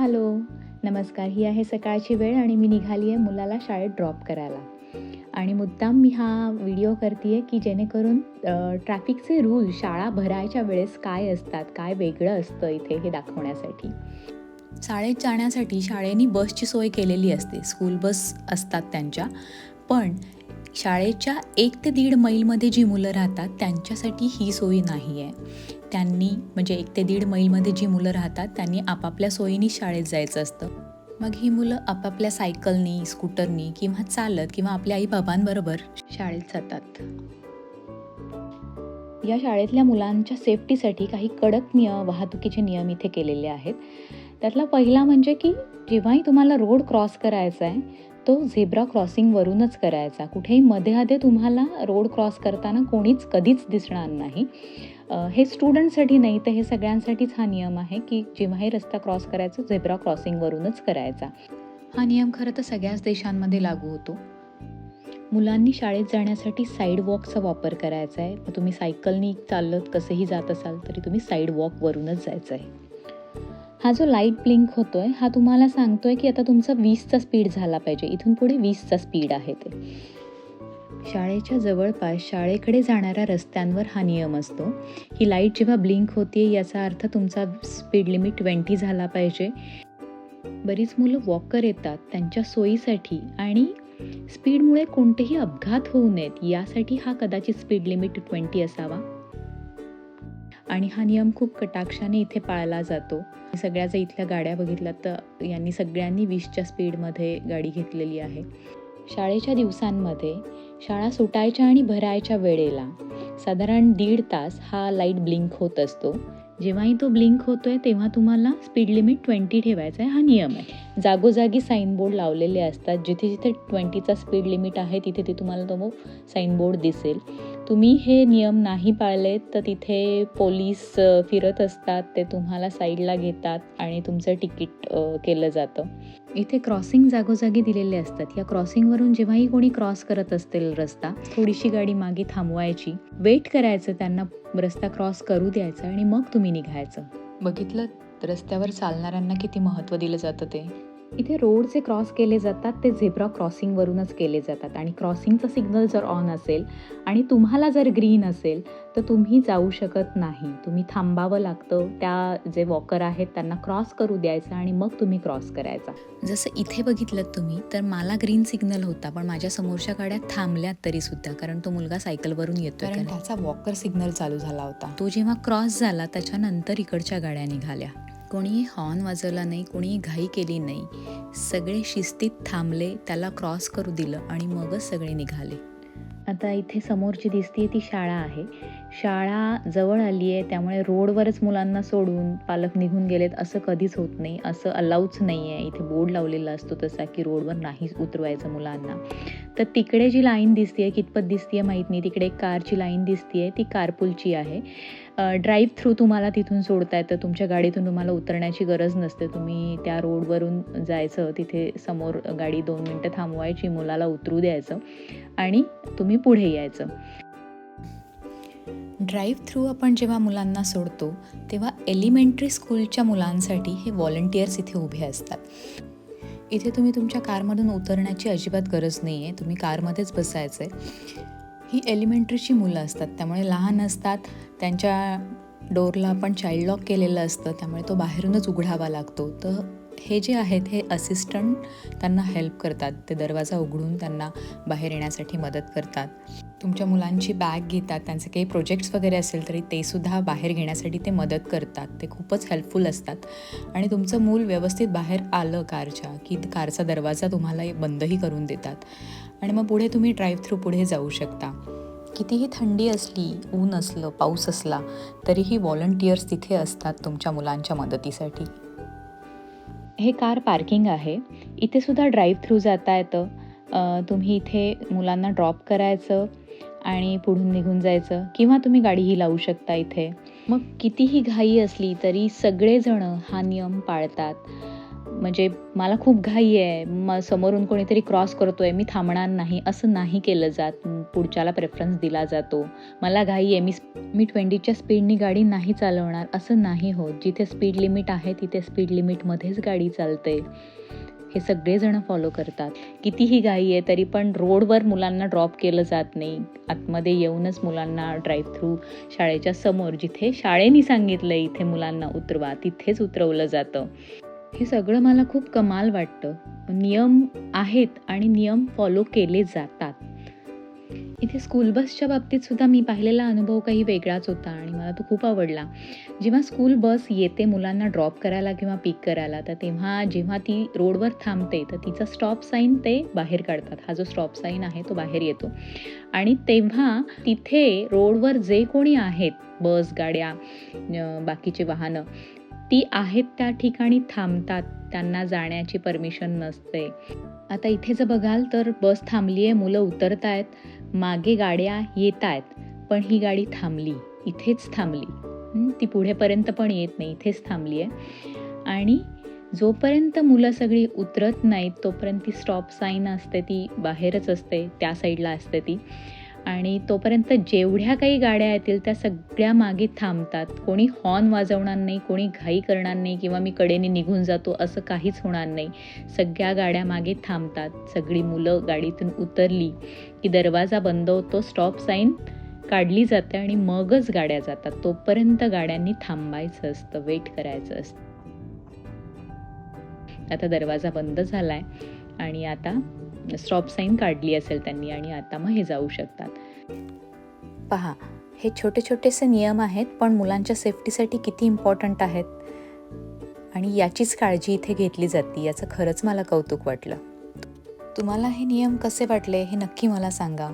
Hello नमस्कार. ही आहे सकाळची वेळ आणि मी निघाली आहे मुलाला शाळेत ड्रॉप करायला. आणि मुद्दाम मी हा व्हिडिओ करते आहे की जेणेकरून ट्रॅफिकचे रूल शाळा भरायच्या वेळेस काय असतात काय वेगळं असतं इथे हे दाखवण्यासाठी. शाळेत जाण्यासाठी शाळेने बसची सोय केलेली असते. स्कूल बस असतात त्यांच्या. पण शाळेच्या एक ते दीड मैलमध्ये जी मुलं राहतात त्यांच्यासाठी ही सोय नाही आहे त्यांनी म्हणजे एक ते दीड मैलमध्ये जी मुलं राहतात त्यांनी आपापल्या सोयीने शाळेत जायचं असतं. मग ही मुलं आपापल्या सायकलनी स्कूटरनी किंवा चालत किंवा आपल्या आई बाबांबरोबर शाळेत जातात. या शाळेतल्या मुलांच्या सेफ्टीसाठी काही कडक नियम वाहतुकीचे नियम इथे केलेले आहेत. त्यातला पहिला म्हणजे की जेव्हाही तुम्हाला रोड क्रॉस करायचा आहे तो झेब्रा क्रॉसिंगवरूनच करायचा. कुठेही मध्ये आधे तुम्हाला रोड क्रॉस करताना कोणीच कधीच दिसणार नाही. हे स्टुडंटसाठी नाही तर हे सगळ्यांसाठीच हा नियम आहे की जेव्हाही रस्ता क्रॉस करायचा झेब्रा क्रॉसिंगवरूनच करायचा. हा नियम खरं तर सगळ्याच देशांमध्ये लागू होतो. मुलांनी शाळेत जाण्यासाठी साईड वॉकचा वापर करायचा आहे. तुम्ही सायकलनी चालत कसंही जात असाल तरी तुम्ही साईड वॉकवरूनच जायचं आहे. हा जो लाइट ब्लिंक होतोय हा तुम्हाला सांगतोय की आता तुमचा वीसचा स्पीड झाला पाहिजे. इथून पुढे वीसचा स्पीड आहे ते. शाळेच्या जवळपास शाळेकडे जाणाऱ्या रस्त्यांवर हा नियम असतो. ही लाइट जेव्हा ब्लिंक होते याचा अर्थ तुमचा स्पीड लिमिट ट्वेंटी झाला पाहिजे. बरीच मुलं वॉकर येतात त्यांच्या सोयीसाठी आणि स्पीडमुळे कोणतेही अपघात होऊ नयेत. यासाठी हा कदाचित स्पीड लिमिट ट्वेंटी असावा. आणि हा नियम खूप कटाक्षाने इथे पाळला जातो. सगळ्या जर इथल्या गाड्या बघितल्या तर यांनी सगळ्यांनी वीसच्या स्पीडमध्ये गाडी घेतलेली आहे. शाळेच्या दिवसांमध्ये शाळा सुटायच्या आणि भरायच्या वेळेला साधारण दीड तास हा लाइट ब्लिंक होत असतो. जेव्हाही तो ब्लिंक होतोय तेव्हा तुम्हाला स्पीड लिमिट ट्वेंटी ठेवायचा आहे हा नियम आहे. जागोजागी साईन बोर्ड लावलेले असतात. जिथे जिथे ट्वेंटीचा स्पीड लिमिट आहे तिथे ते तुम्हाला तो साईनबोर्ड दिसेल. तुम्ही हे नियम नाही पाळलेत तर तिथे पोलीस फिरत असतात. ते तुम्हाला साईडला घेतात आणि तुमचं तिकीट केलं जातं. इथे क्रॉसिंग जागोजागी दिलेले असतात. या क्रॉसिंगवरून जेव्हाही कोणी क्रॉस करत असतील रस्ता थोडीशी गाडी मागे थांबवायची. वेट करायचं त्यांना रस्ता क्रॉस करू द्यायचा आणि मग तुम्ही निघायचं. बघितलं रस्त्यावर चालणाऱ्यांना किती महत्त्व दिलं जातं ते? इथे रोड जे क्रॉस केले जातात ते झेब्रा क्रॉसिंगवरूनच केले जातात. आणि क्रॉसिंगचा सिग्नल जर ऑन असेल आणि तुम्हाला जर ग्रीन असेल तर तुम्ही जाऊ शकत नाही. तुम्ही थांबावं लागतं. त्या जे वॉकर आहेत त्यांना क्रॉस करू द्यायचं आणि मग तुम्ही क्रॉस करायचा. जसं इथे बघितलं तुम्ही तर मला ग्रीन सिग्नल होता पण माझ्या समोरच्या गाड्या थांबल्यात तरी सुद्धा कारण तो मुलगा सायकलवरून येतो कारण त्याचा वॉकर सिग्नल चालू झाला होता. तो जेव्हा क्रॉस झाला त्याच्यानंतर इकडच्या गाड्या निघाल्या. कोणीही हॉर्न वाजवला नाही कोणीही घाई केली नाही. सगळे शिस्तीत थांबले त्याला क्रॉस करू दिलं आणि मगच सगळे निघाले. आता इथे समोरची दिसतीये ती शाळा आहे. शाळा जवळ आली आहे त्यामुळे रोडवरच मुलांना सोडून पालक निघून गेलेत असं कधीच होत नाही. असं अलाऊच नाही आहे इथे बोर्ड लावलेला असतो तसा की रोडवर नाही उतरवायचं मुलांना. तर तिकडे जी लाईन दिसते आहे कितपत दिसते आहे माहीत नाही. तिकडे एक कारची लाईन दिसते आहे ती कारपूलची आहे. ड्राईव्ह थ्रू तुम्हाला तिथून सोडता येतं तुमच्या गाडीतून तुम्हाला उतरण्याची गरज नसते. तुम्ही त्या रोडवरून जायचं तिथे समोर गाडी दोन मिनटं थांबवायची मुलाला उतरू द्यायचं आणि तुम्ही पुढे यायचं. ड्राईव्ह थ्रू आपण जेव्हा मुलांना सोडतो तेव्हा एलिमेंटरी स्कूलच्या मुलांसाठी हे व्हॉलंटियर्स इथे उभे असतात. इथे तुम्ही तुमच्या कारमधून उतरण्याची अजिबात गरज नाही आहे तुम्ही कारमध्येच बसायचं आहे ही एलिमेंटरीची मुलं असतात. त्यामुळे लहान असतात. त्यांच्या डोरला आपण चाइल्ड लॉक केलेलं असतं. त्यामुळे तो बाहेरूनच उघडावा लागतो. तर हे जे आहेत हे असिस्टंट त्यांना हेल्प करतात. ते दरवाजा उघडून त्यांना बाहेर येण्यासाठी मदत करतात. तुमच्या मुलांची बॅग घेतात त्यांचे काही प्रोजेक्ट्स वगैरे असेल तरी ते सुद्धा बाहेर घेण्यासाठी ते मदत करतात. ते खूपच हेल्पफुल असतात. आणि तुमचं मूल व्यवस्थित बाहेर आलं कारच्या की कारचा दरवाजा तुम्हाला बंदही करून देतात. आणि मग पुढे तुम्ही ड्राईव्ह थ्रू पुढे जाऊ शकता. कितीही थंडी असली ऊन असलं पाऊस असला तरीही व्हॉलंटियर्स तिथे असतात तुमच्या मुलांच्या मदतीसाठी. हे कार पार्किंग आहे. इथे सुद्धा ड्राईव्ह थ्रू जाता येतं. तुम्ही इथे मुलांना ड्रॉप करायचं. आणि पुढून निघून जायचं. किंवा तुम्ही गाडीही लावू शकता इथे. मग कितीही घाई असली तरी सगळेजण हा नियम पाळतात. म्हणजे मला खूप घाई आहे. म समोरून कोणीतरी क्रॉस करतो आहे मी थांबणार नाही. असं नाही केलं जात. पुढच्याला प्रेफरन्स दिला जातो. मला घाई आहे. मी मी ट्वेंटीच्या स्पीडनी गाडी नाही चालवणार. असं नाही होत. जिथे स्पीड लिमिट आहे तिथे स्पीड लिमिटमध्येच गाडी चालते. हे सगळेजण फॉलो करतात. कितीही घाई आहे तरी पण रोडवर मुलांना ड्रॉप केलं जात नाही. आतमध्ये येऊनच मुलांना ड्राईव्ह थ्रू शाळेच्या समोर जिथे शाळेनी सांगितलं इथे मुलांना उतरवा तिथेच उतरवलं जातं. हे सगळं मला खूप कमाल वाटतं. नियम आहेत आणि नियम फॉलो केले जातात. इथे स्कूल बसच्या बाबतीत सुद्धा मी पाहिलेला अनुभव काही वेगळाच होता आणि मला तो खूप आवडला. जेव्हा स्कूल बस येते मुलांना ड्रॉप करायला किंवा पिक करायला तर तेव्हा जेव्हा ती रोडवर थांबते तर तिचा स्टॉप साईन ते बाहेर काढतात. हा जो स्टॉप साईन आहे तो बाहेर येतो. आणि तेव्हा तिथे रोडवर जे कोणी आहेत बस गाड्या बाकीचे वाहनं ती आहेत त्या ठिकाणी थांबतात. त्यांना जाण्याची परमिशन नसते. आता इथे जर बघाल तर बस थांबली आहे मुलं उतरत आहेत मागे गाड्या येत आहेत पण ही गाडी थांबली इथेच थांबली. ती पुढेपर्यंत पण येत नाही इथेच थांबली आहे. आणि जोपर्यंत मुलं सगळी उतरत नाहीत तोपर्यंत ती स्टॉप साईन असते ती बाहेरच असते त्या साईडला असते ती. आणि तोपर्यंत जेवढ्या काही गाड्या येतील त्या सगळ्या मागे थांबतात. कोणी हॉर्न वाजवणार नाही कोणी घाई करणार नाही किंवा मी कडेने निघून जातो असं काहीच होणार नाही. सगळ्या गाड्या मागे थांबतात. सगळी मुलं गाडीतून उतरली की दरवाजा बंद होतो स्टॉप साईन काढली जाते आणि मगच गाड्या जातात. तोपर्यंत गाड्यांनी थांबायचं असतं वेट करायचं असतं. आता दरवाजा बंद झाला आहे आणि आता स्टॉप साईन काढली असेल त्यांनी आणि आता मग हे जाऊ शकतात. पहा हे छोटे छोटेसे नियम आहेत पण मुलांच्या सेफ्टीसाठी किती इम्पॉर्टंट आहेत. आणि याचीच काळजी इथे घेतली जाते याचं खरंच मला कौतुक वाटलं. तुम्हाला हे नियम कसे वाटले हे नक्की मला सांगा.